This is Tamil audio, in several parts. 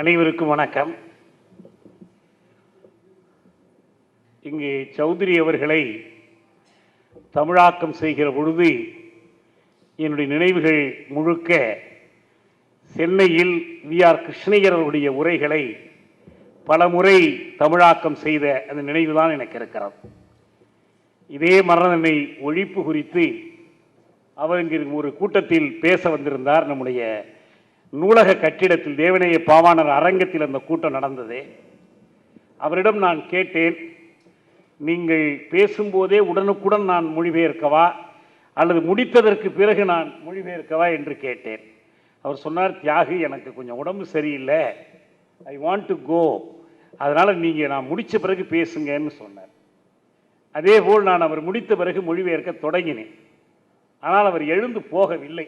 அனைவருக்கும் வணக்கம். இங்கே சௌத்ரி அவர்களை தமிழாக்கம் செய்கிற பொழுது என்னுடைய நினைவுகள் முழுக்க சென்னையில் வி ஆர் கிருஷ்ணயர் அவருடைய உரைகளை பலமுறை தமிழாக்கம் செய்த அந்த நினைவுதான் எனக்கு இருக்கிறது. இதே மரணனை ஒழிப்பு குறித்து அவர் இங்கு ஒரு கூட்டத்தில் பேச வந்திருந்தார் நம்முடைய நூலக கட்டிடத்தில் தேவநேய பாவாணர் அரங்கத்தில் அந்த கூட்டம் நடந்தது. அவரிடம் நான் கேட்டேன் நீங்கள் பேசும்போதே உடனுக்குடன் நான் மொழிபெயர்க்கவா? அல்லது முடித்ததற்கு பிறகு நான் மொழிபெயர்க்கவா? என்று கேட்டேன். அவர் சொன்னார் தியாகு எனக்கு கொஞ்சம் உடம்பு சரியில்லை. ஐ வாண்ட் டு கோ அதனால் நீங்கள் நான் முடித்த பிறகு பேசுங்கன்னு சொன்னார். அதே போல் நான் அவர் முடித்த பிறகு மொழிபெயர்க்க தொடங்கினேன். ஆனால் அவர் எழுந்து போகவில்லை.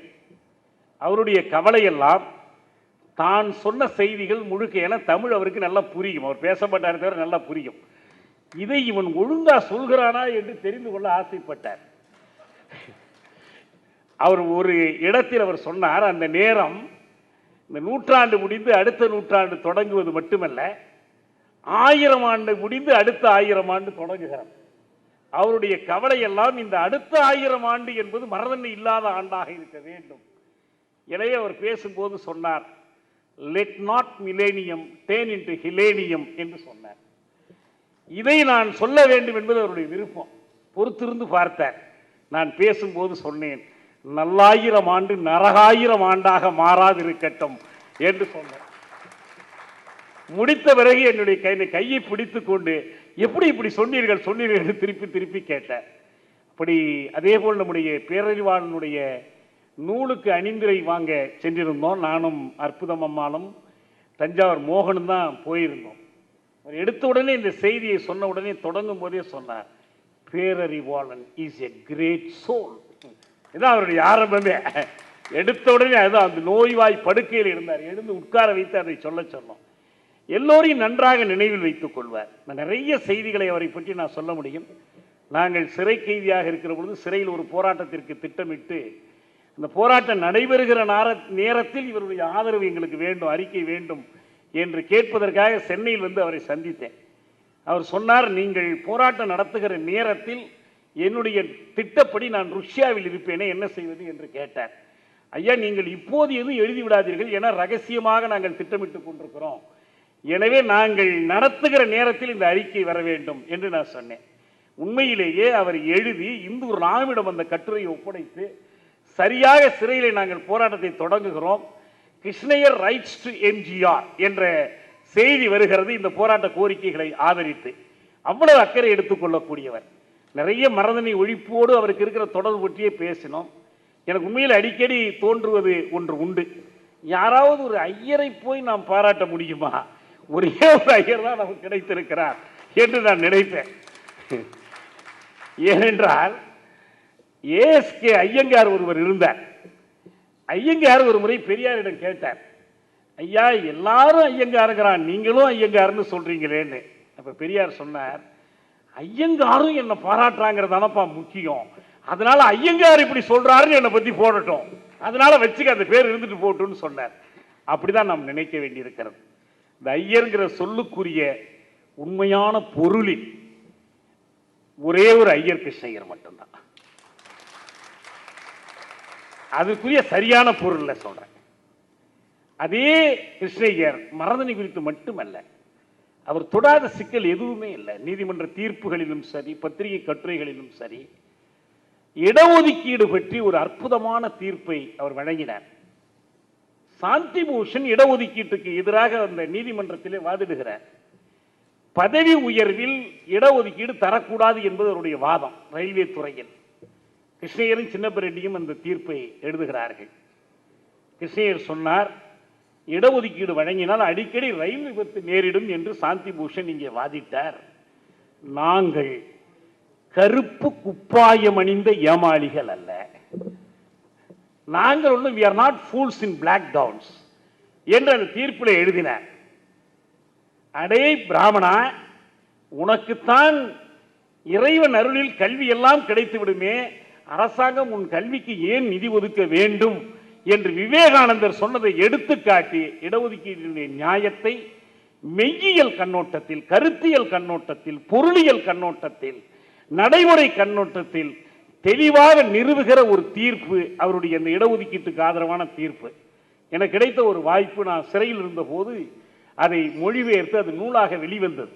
அவருடைய கவலையெல்லாம் தான் சொன்ன செய்திகள் முழுக்க என தமிழ் அவருக்கு நல்லா புரியும். அவர் பேச மாட்டார் தவிர நல்லா புரியும். இதை இவன் ஒழுங்கா சொல்கிறானா என்று தெரிந்து கொள்ள ஆசைப்பட்டார். அவர் ஒரு இடத்தில் அவர் சொன்னார் அந்த நேரம் இந்த நூற்றாண்டு முடிந்து அடுத்த நூற்றாண்டு தொடங்குவது மட்டுமல்ல ஆயிரம் ஆண்டு முடிந்து அடுத்த ஆயிரம் ஆண்டு தொடங்குகிறது அவருடைய கவலையெல்லாம் இந்த அடுத்த ஆயிரம் ஆண்டு என்பது மரதன்மை இல்லாத ஆண்டாக இருக்க வேண்டும். எனவே அவர் பேசும்போது சொன்னார் let not millennium then into hellenium என்று சொன்னார். இதை நான் சொல்ல வேண்டும் என்பது அவருடைய விருப்பம். பொறுத்திருந்து பார்த்தார். நான் பேசும்போது சொன்னேன் நல்லாயிரம் ஆண்டு நரகாயிரம் ஆண்டாக மாறாதிருக்கட்டும் என்று சொன்னார். முடித்த பிறகு என்னுடைய கையை கையை பிடித்து கொண்டு எப்படி இப்படி சொன்னீர்கள் சொன்னீர்கள் என்று திருப்பி திருப்பி கேட்டார். அப்படி அதே போல் நம்முடைய பேரறிவாளனுடைய நூலுக்கு அணிந்துரை வாங்க சென்றிருந்தோம். நானும் அற்புதம் அம்மாளும் தஞ்சாவூர் மோகனும் தான் போயிருந்தோம். அவர் எடுத்த உடனே இந்த செய்தியை சொன்ன உடனே தொடங்கும் போதே சொன்னார் Perarivalan is a great soul இதான் அவருடைய ஆரம்பமே. எடுத்த உடனே அதுதான் அந்த நோய்வாய் படுக்கையில் இருந்தார். எழுந்து உட்கார வைத்து அதை சொல்ல சொன்னோம். எல்லோரையும் நன்றாக நினைவில் வைத்துக் கொள்வார். நான் நிறைய செய்திகளை அவரை பற்றி நான் சொல்ல முடியும். நாங்கள் சிறை கைதியாக இருக்கிற பொழுது சிறையில் ஒரு போராட்டத்திற்கு திட்டமிட்டு இந்த போராட்டம் நடைபெறுகிற நார நேரத்தில் இவருடைய ஆதரவு எங்களுக்கு வேண்டும் அறிக்கை வேண்டும் என்று கேட்பதற்காக சென்னையில் வந்து அவரை சந்தித்தேன். அவர் சொன்னார் நீங்கள் போராட்டம் நடத்துகிற நேரத்தில் என்னுடைய திட்டப்படி நான் ருஷ்யாவில் இருப்பேனே என்ன செய்வது? என்று கேட்டார். ஐயா நீங்கள் இப்போது எதுவும் எழுதி விடாதீர்கள். என ரகசியமாக நாங்கள் திட்டமிட்டுக் கொண்டிருக்கிறோம். எனவே நாங்கள் நடத்துகிற நேரத்தில் இந்த அறிக்கை வர வேண்டும் என்று நான் சொன்னேன். உண்மையிலேயே அவர் எழுதி இந்து ராமிடம் அந்த கட்டுரையை ஒப்படைத்து சரியாக சிறையிலே நாங்கள் போராட்டத்தை தொடங்குகிறோம். கிருஷ்ணயர் ரைட்ஸ் டு எம்ஜிஆர் என்ற செய்தி வருகிறது. இந்த போராட்ட கோரிக்கைகளை ஆதரித்து அவ்வளவு அக்கறை எடுத்துக்கொள்ளக்கூடியவர் நிறைய மரதனை ஒழிப்போடு அவருக்கு இருக்கிற தொடர்பு பற்றியே பேசினோம். எனக்கு உண்மையில் அடிக்கடி தோன்றுவது ஒன்று உண்டு. யாராவது ஒரு ஐயரை போய் நாம் பாராட்ட முடியுமா? ஒரே ஒரு ஐயர் தான் நமக்கு கிடைத்திருக்கிறார் என்று நான் நினைப்பேன். ஏனென்றால் ஏஎஸ்கே ஐயங்கார் ஒருவர் இருந்தார். ஐயங்கார் ஒரு முறை பெரியாரிடம் கேட்டார். ஐயா எல்லாரும் ஐயங்காருங்கிறான் நீங்களும் ஐயங்காருன்னு சொல்கிறீங்களேன்னு அப்போ பெரியார் சொன்னார் ஐயங்காரும் என்னை பாராட்டுறாங்கிறதானப்பா முக்கியம். அதனால ஐயங்கார் இப்படி சொல்கிறாருன்னு என்னை பற்றி போடட்டும். அதனால வச்சுக்க அந்த பேர் இருந்துட்டு போட்டுன்னு சொன்னார். அப்படிதான் நாம் நினைக்க வேண்டியிருக்கிறது. இந்த ஐயருங்கிற சொல்லுக்குரிய உண்மையான பொருளில் ஒரே ஒரு ஐயர் கிருஷ்ணயர் மட்டும்தான். அதுக்குரிய சரியான பொருளில் சொல்றேன். அதே கிருஷ்ணய்யர் மரதனை குறித்து மட்டுமல்ல அவர் தொடாத சிக்கல் எதுவுமே இல்லை. நீதிமன்ற தீர்ப்புகளிலும் சரி பத்திரிகை கட்டுரைகளிலும் சரி இடஒதுக்கீடு பற்றி ஒரு அற்புதமான தீர்ப்பை அவர் வழங்கினார். சாந்தி பூஷன் இடஒதுக்கீட்டுக்கு எதிராக அந்த நீதிமன்றத்திலே வாதிடுகிறார். பதவி உயர்வில் இடஒதுக்கீடு தரக்கூடாது என்பது அவருடைய வாதம் ரயில்வே துறையில். கிருஷ்ணயரும் சின்னப்பரெட்டியும் அந்த தீர்ப்பை எழுதுகிறார்கள். கிருஷ்ணயர் சொன்னார் இடஒதுக்கீடு வழங்கினால் அடிக்கடி ரயில் விபத்து நேரிடும் என்று சாந்தி பூஷன் இங்கே வாதிட்டார். நாங்கள் கருப்பு குப்பாயம் அணிந்த ஏமாளிகள் அல்ல. நாங்கள் ஒன்றும் we are not fools in black towns என்று அந்த தீர்ப்பில் எழுதினார். அடே பிராமணா உனக்குத்தான் இறைவன் அருளில் கல்வி எல்லாம் கிடைத்து விடுமே அரசாங்கம் உன் கல்விக்கு ஏன் நிதி ஒதுக்க வேண்டும் என்று விவேகானந்தர் சொன்னதை எடுத்துக்காட்டி இடஒதுக்கீட்டினுடைய நியாயத்தை மெய்யியல் கண்ணோட்டத்தில் கருத்தியல் கண்ணோட்டத்தில் பொருளியல் கண்ணோட்டத்தில் நடைமுறை கண்ணோட்டத்தில் தெளிவாக நிறுவுகிற ஒரு தீர்ப்பு அவருடைய அந்த இடஒதுக்கீட்டுக்கு ஆதரவான தீர்ப்பு. எனக்கு கிடைத்த ஒரு வாய்ப்பு நான் சிறையில் இருந்தபோது அதை மொழிபெயர்த்து அது நூலாக வெளிவந்தது.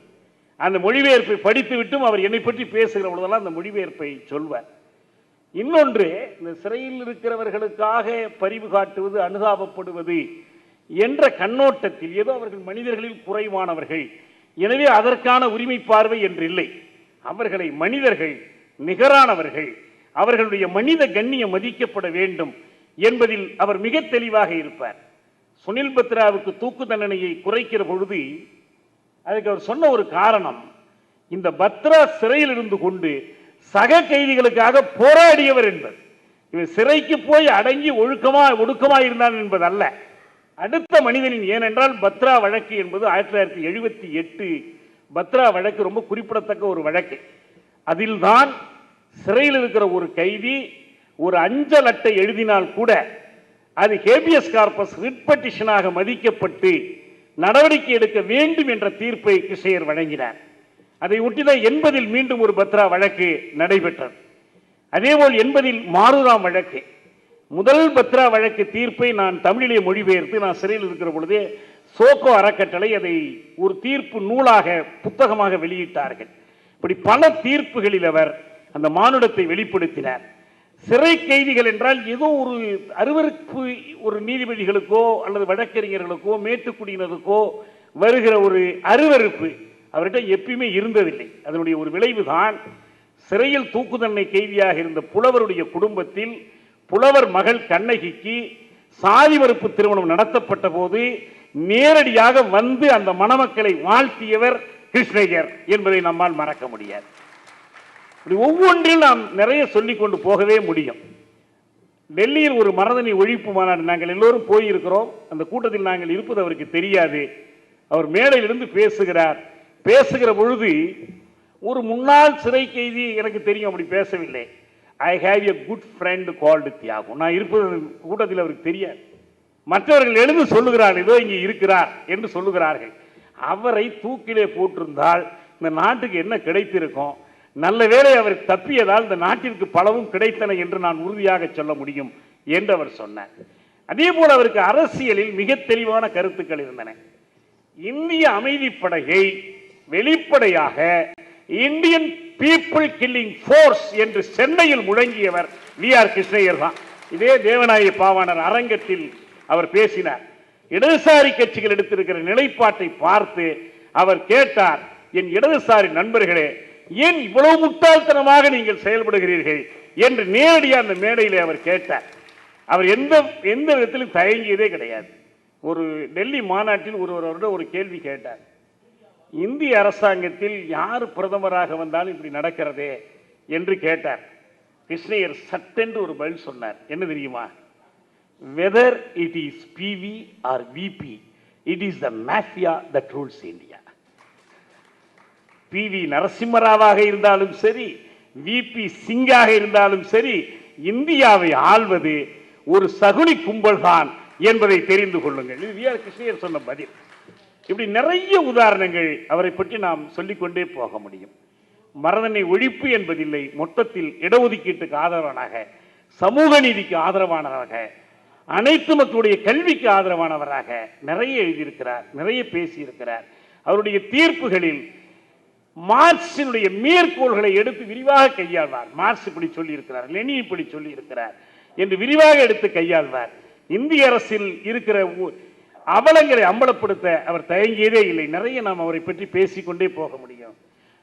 அந்த மொழிபெயர்ப்பை படித்துவிட்டும் அவர் என்னை பற்றி பேசுகிற பொழுதெல்லாம் அந்த மொழிபெயர்ப்பை சொல்வார். இன்னொன்று இந்த சிறையில் இருக்கிறவர்களுக்காக பரிவு காட்டுவது அனுதாபப்படுவது என்ற கண்ணோட்டத்தில் ஏதோ அவர்கள் மனிதர்களில் குறைவானவர்கள். எனவே அதற்கான உரிமை பார்வை என்று இல்லை. அவர்களை மனிதர்கள் நிகரானவர்கள் அவர்களுடைய மனித கண்ணியம் மதிக்கப்பட வேண்டும் என்பதில் அவர் மிக தெளிவாக இருப்பார். சுனில் பத்ராவுக்கு தூக்கு தண்டனையை குறைக்கிற பொழுது அதுக்கு அவர் சொன்ன ஒரு காரணம் இந்த பத்ரா சிறையில் இருந்து கொண்டு சக கைதிகளுக்காக போராடியவர் என்பது இவர் சிறைக்கு போய் அடங்கி ஒழுக்கமா ஒடுக்கமா இருந்தார் என்பது அல்ல அடுத்த மனிதனின் ஏனென்றால் பத்ரா வழக்கு என்பது ஆயிரத்தி தொள்ளாயிரத்தி எழுபத்தி எட்டு பத்ரா வழக்கு ரொம்ப குறிப்பிடத்தக்க ஒரு வழக்கு. அதில்தான் சிறையில் இருக்கிற ஒரு கைதி ஒரு அஞ்சல் அட்டை எழுதினால் கூட அது ஹேபியஸ் கார்பஸ் ரிட்பட்டிஷனாக மதிக்கப்பட்டு நடவடிக்கை எடுக்க வேண்டும் என்ற தீர்ப்பை கிருஷ்ணயர் வழங்கினார். அதை ஒட்டிதான் எண்பதில் மீண்டும் ஒரு பத்ரா வழக்கு நடைபெற்றது. அதேபோல் எண்பதில் மாருராம் வழக்கு. முதல் பத்ரா வழக்கு தீர்ப்பை நான் தமிழிலே மொழிபெயர்த்து நான் சிறையில் இருக்கிற பொழுதே சோகோ அறக்கட்டளை அதை ஒரு தீர்ப்பு நூலாக புத்தகமாக வெளியிட்டார்கள். இப்படி பல தீர்ப்புகளில் அவர் அந்த மானுடத்தை வெளிப்படுத்தினார். சிறை கைதிகள் என்றால் ஏதோ ஒரு அருவருப்பு ஒரு நீதிபதிகளுக்கோ அல்லது வழக்கறிஞர்களுக்கோ மேட்டுக்குடியினருக்கோ வருகிற ஒரு அருவருப்பு. அவர்கிட்ட எப்பயுமே இருந்ததில்லை. அதனுடைய ஒரு விளைவுதான் சிறையில் தூக்கு தண்டனை கைதியாக இருந்த புலவருடைய குடும்பத்தில் புலவர் மகள் கண்ணகிக்கு சாதி மறுப்பு திருமணம் நடத்தப்பட்ட போது நேரடியாக வந்து அந்த மணமக்களை வாழ்த்தியவர் கிருஷ்ணயர் என்பதை நம்மால் மறக்க முடியாது. இப்படி ஒவ்வொன்றில் நாம் நிறைய சொல்லிக் கொண்டு போகவே முடியும். டெல்லியில் ஒரு மரதனி ஒழிப்பு மாநாடு நாங்கள் எல்லோரும் போயிருக்கிறோம். அந்த கூட்டத்தில் நாங்கள் இருப்பது அவருக்கு தெரியாது. அவர் மேடையிலிருந்து பேசுகிறார். பேசுகிற பொழுது ஒரு முன்னாள் சிறை கைதி எனக்கு தெரியும் அப்படி பேசவில்லை. I have a good friend called Thiyagam நான் இருப்பது கூட்டத்தில் அவருக்கு தெரியாது. மற்றவர்கள் எழுந்து சொல்லுகிறார் ஏதோ இங்கே இருக்கிறார் என்று சொல்லுகிறார்கள். அவரை தூக்கிலே போட்டிருந்தால் இந்த நாட்டுக்கு என்ன கிடைத்திருக்கும்? நல்ல வேளை அவர் தப்பியதால் இந்த நாட்டிற்கு பலவும் கிடைத்தன என்று நான் உறுதியாக சொல்ல முடியும் என்று அவர் சொன்னார். அதே போல் அவருக்கு அரசியலில் மிக தெளிவான கருத்துக்கள் இருந்தன. இந்திய அமைதிப்படையை வெளிப்படையாக இந்தியன் பீப்புள் கில்லிங் ஃபோர்ஸ் என்று சென்னையில் முழங்கியவர் வி ஆர் கிருஷ்ணயர் தான். இதே தேவநாய பாவாணர் அரங்கத்தில் அவர் பேசினார். இடதுசாரி கட்சிகள் எடுத்திருக்கிற நிலைப்பாட்டை பார்த்து அவர் கேட்டார் என் இடதுசாரி நண்பர்களே ஏன் இவ்வளவு முட்டாள்தனமாக நீங்கள் செயல்படுகிறீர்கள்? என்று நேரடியாக அந்த மேடையிலே அவர் கேட்டார். அவர் எந்த எந்த விதத்திலும் தயங்கியதே கிடையாது. ஒரு டெல்லி மாநாட்டில் ஒருவரோட ஒரு கேள்வி கேட்டார். இந்திய அரசாங்கத்தில் யார் பிரதமராக வந்தாலும் இப்படி நடக்கிறதே என்று கேட்டார். கிருஷ்ணயர் சட்டென்று ஒரு பதில் சொன்னார். என்ன தெரியுமா? Whether it is PV or VP it is the mafia that rules India PV நரசிம்மராவாக இருந்தாலும் சரி விபி சிங்காக இருந்தாலும் சரி இந்தியாவை ஆள்வது ஒரு சகுனி கும்பல்தான் என்பதை தெரிந்து கொள்ளுங்கள். இது வி ஆர் கிருஷ்ணயர் சொன்ன பதில். இப்படி நிறைய உதாரணங்கள் அவரை பற்றி நாம் சொல்லிக்கொண்டே போக முடியும். மரதனை ஒழிப்பு என்பதில்லை மொத்தத்தில் இடஒதுக்கீட்டுக்கு ஆதரவானாக சமூக நீதிக்கு ஆதரவானவராக அனைத்து மக்களுடைய கல்விக்கு ஆதரவானவராக நிறைய எழுதியிருக்கிறார் நிறைய பேசியிருக்கிறார். அவருடைய தீர்ப்புகளில் மார்க்சினுடைய மேற்கோள்களை எடுத்து விரிவாக கையாள்வார். மார்க்ஸ் இப்படி சொல்லியிருக்கிறார் லெனி இப்படி சொல்லியிருக்கிறார் என்று விரிவாக எடுத்து கையாள்வார். இந்திய அரசில் இருக்கிற அவலங்களை அம்பலப்படுத்த அவர் தயங்கியதே இல்லை. நிறைய நாம் அவரை பற்றி பேசிக்கொண்டே போக முடியும்.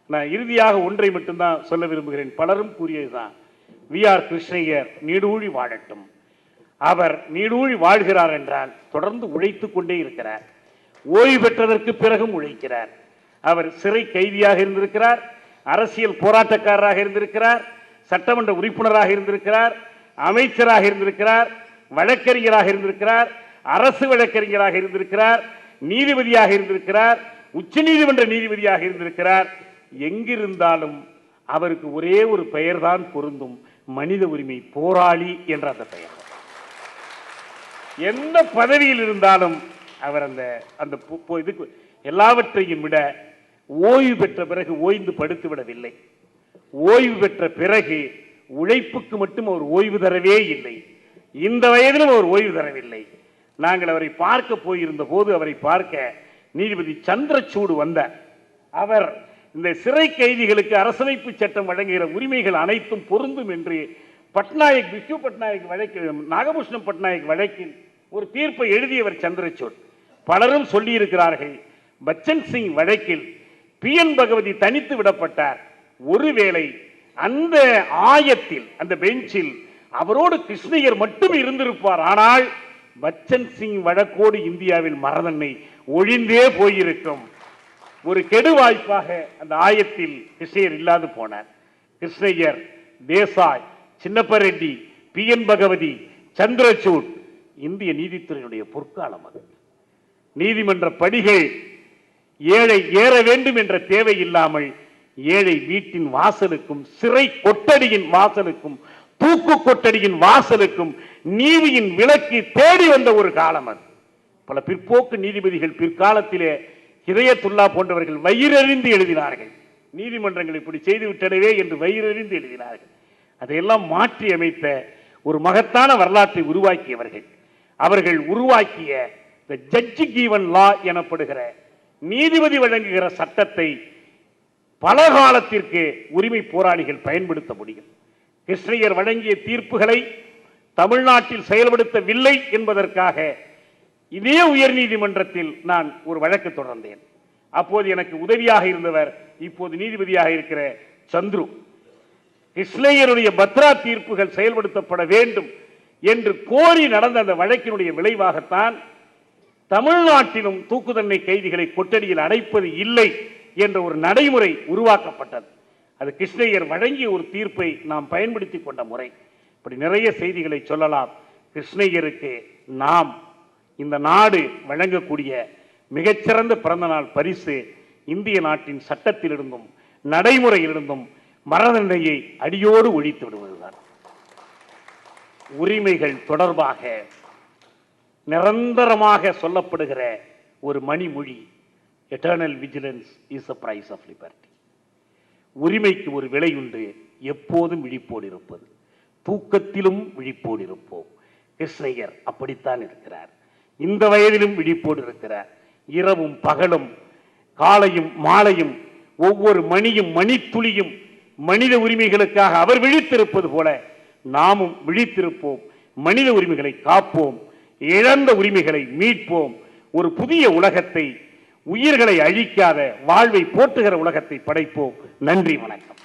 நான் இறுதியாக ஒன்றை மட்டும்தான் சொல்ல விரும்புகிறேன். பலரும் கூறியதுதான். வி ஆர் கிருஷ்ணய்யர் நீடூழி வாழட்டும். அவர் நீடூழி வாழ்கிறார் என்றால் தொடர்ந்து உழைத்து கொண்டே இருக்கிறார். ஓய்வு பெற்றதற்கு பிறகும் உழைக்கிறார். அவர் சிறை கைதியாக இருந்திருக்கிறார் அரசியல் போராட்டக்காரராக இருந்திருக்கிறார் சட்டமன்ற உறுப்பினராக இருந்திருக்கிறார் அமைச்சராக இருந்திருக்கிறார் வழக்கறிஞராக இருந்திருக்கிறார் அரசு வழக்கறிஞராக இருந்திருக்கிறார் நீதிபதியாக இருந்திருக்கிறார் உச்ச நீதிமன்ற நீதிபதியாக இருந்திருக்கிறார். எங்கிருந்தாலும் அவருக்கு ஒரே ஒரு பெயர்தான் பொருந்தும். மனித உரிமை போராளி என்ற அந்த பெயர். எந்த பதவியில் இருந்தாலும் அவர் அந்த அந்த இதுக்கு எல்லாவற்றையும் விட ஓய்வு பெற்ற பிறகு ஓய்ந்து படுத்து விடவில்லை ஓய்வு பெற்ற பிறகு உழைப்புக்கு மட்டும் அவர் ஓய்வு தரவே இல்லை. இந்த வயதிலும் அவர் ஓய்வு தரவில்லை. நாங்கள் அவரை பார்க்க போயிருந்த போது அவரை பார்க்க நீதிபதி சந்திரச்சூடு வந்த. அவர் இந்த சிறை கைதிகளுக்கு அரசமைப்பு சட்டம் வழங்குகிற உரிமைகள் அனைத்தும் பொருந்தும் என்று பட்நாயக் விஷ்ணு பட்நாயக் வழக்கு நாகபூஷணம் பட்நாயக் வழக்கில் ஒரு தீர்ப்பை எழுதியவர் சந்திரச்சூட் பலரும் சொல்லியிருக்கிறார்கள் பச்சன் சிங் வழக்கில் பி என் பகவதி தனித்து விடப்பட்டார். ஒருவேளை அந்த ஆயத்தில் அந்த பெஞ்சில் அவரோடு கிருஷ்ணயர் மட்டும் இருந்திருப்பார். ஆனால் பச்சன் சிங் வழக்கோடு இந்தியாவில் மரதன்மை ஒழிந்தே போயிருக்கும். ஒரு கெடு வாய்ப்பாக அந்த ஆயத்தில் கிருஷ்ணயர் இல்லாது போனார். கிருஷ்ணய்யர் தேசாய் சின்னப்பரெட்டி பி என் பகவதி சந்திரசூட் இந்திய நீதித்துறையினுடைய பொற்காலம் அது நீதிமன்ற படிகள் ஏழை ஏற வேண்டும் என்ற தேவை இல்லாமல் ஏழை வீட்டின் வாசலுக்கும் சிறை கொட்டடியின் வாசலுக்கும் தூக்கு கொட்டடியின் வாசலுக்கும் நீதியின் விளக்கி தேடி வந்த ஒரு காலம் அது. பல பிற்போக்கு நீதிபதிகள் பிற்காலத்திலே ஹிதயத்துல்லா போன்றவர்கள் வயிறறிந்து எழுதினார்கள். நீதிமன்றங்கள் இப்படி செய்து விட்டனவே என்று வயிறறிந்து எழுதினார்கள். அதையெல்லாம் மாற்றி அமைத்த ஒரு மகத்தான வரலாற்றை உருவாக்கியவர்கள். அவர்கள் உருவாக்கிய இந்த ஜட்ஜி கீவன் லா எனப்படுகிற நீதிபதி வழங்குகிற சட்டத்தை பல காலத்திற்கு உரிமை போராளிகள் பயன்படுத்த முடியும். கிருஷ்ணயர் வழங்கிய தீர்ப்புகளை தமிழ்நாட்டில் செயல்படுத்தவில்லை என்பதற்காக இதே உயர்நீதிமன்றத்தில் நான் ஒரு வழக்கு தொடர்ந்தேன். அப்போது எனக்கு உதவியாக இருந்தவர் இப்போது நீதிபதியாக இருக்கிற சந்துரு. இஸ்லேயருடைய பத்ரா தீர்ப்புகள் செயல்படுத்தப்பட வேண்டும் என்று கோரி நடந்த அந்த வழக்கினுடைய விளைவாகத்தான் தமிழ்நாட்டிலும் தூக்கு தண்டனை கைதிகளை கொட்டடியில் அடைப்பது இல்லை என்ற ஒரு நடைமுறை உருவாக்கப்பட்டது. அது கிருஷ்ணய்யர் வழங்கிய ஒரு தீர்ப்பை நாம் பயன்படுத்தி கொண்ட முறை. இப்படி நிறைய செய்திகளை சொல்லலாம். கிருஷ்ணய்யருக்கு நாம் இந்த நாடு வழங்கக்கூடிய மிகச்சிறந்த பிறந்தநாள் பரிசு இந்திய நாட்டின் சட்டத்திலிருந்தும் நடைமுறையிலிருந்தும் மரணதண்டனையை அடியோடு ஒழித்து விடுவதுதான். உரிமைகள் தொடர்பாக நிரந்தரமாக சொல்லப்படுகிற ஒரு மணிமொழி eternal vigilance is a price of liberty உரிமைக்கு ஒரு விலை உண்டு. எப்போதும் விழிப்போடு இருப்பது. தூக்கத்திலும் விழிப்போடு இருப்போம். கிருஷ்ணயர் அப்படித்தான் இருக்கிறார். இந்த வயதிலும் விழிப்போடு இருக்கிறார். இரவும் பகலும் காலையும் மாலையும் ஒவ்வொரு மணியும் மணித்துளியும் மனித உரிமைகளுக்காக அவர் விழித்திருப்பது போல நாமும் விழித்திருப்போம். மனித உரிமைகளை காப்போம். இழந்த உரிமைகளை மீட்போம். ஒரு புதிய உலகத்தை உயிர்களை அழிக்காத வாழ்வை போற்றுகிற உலகத்தை படைப்போம். நன்றி வணக்கம்.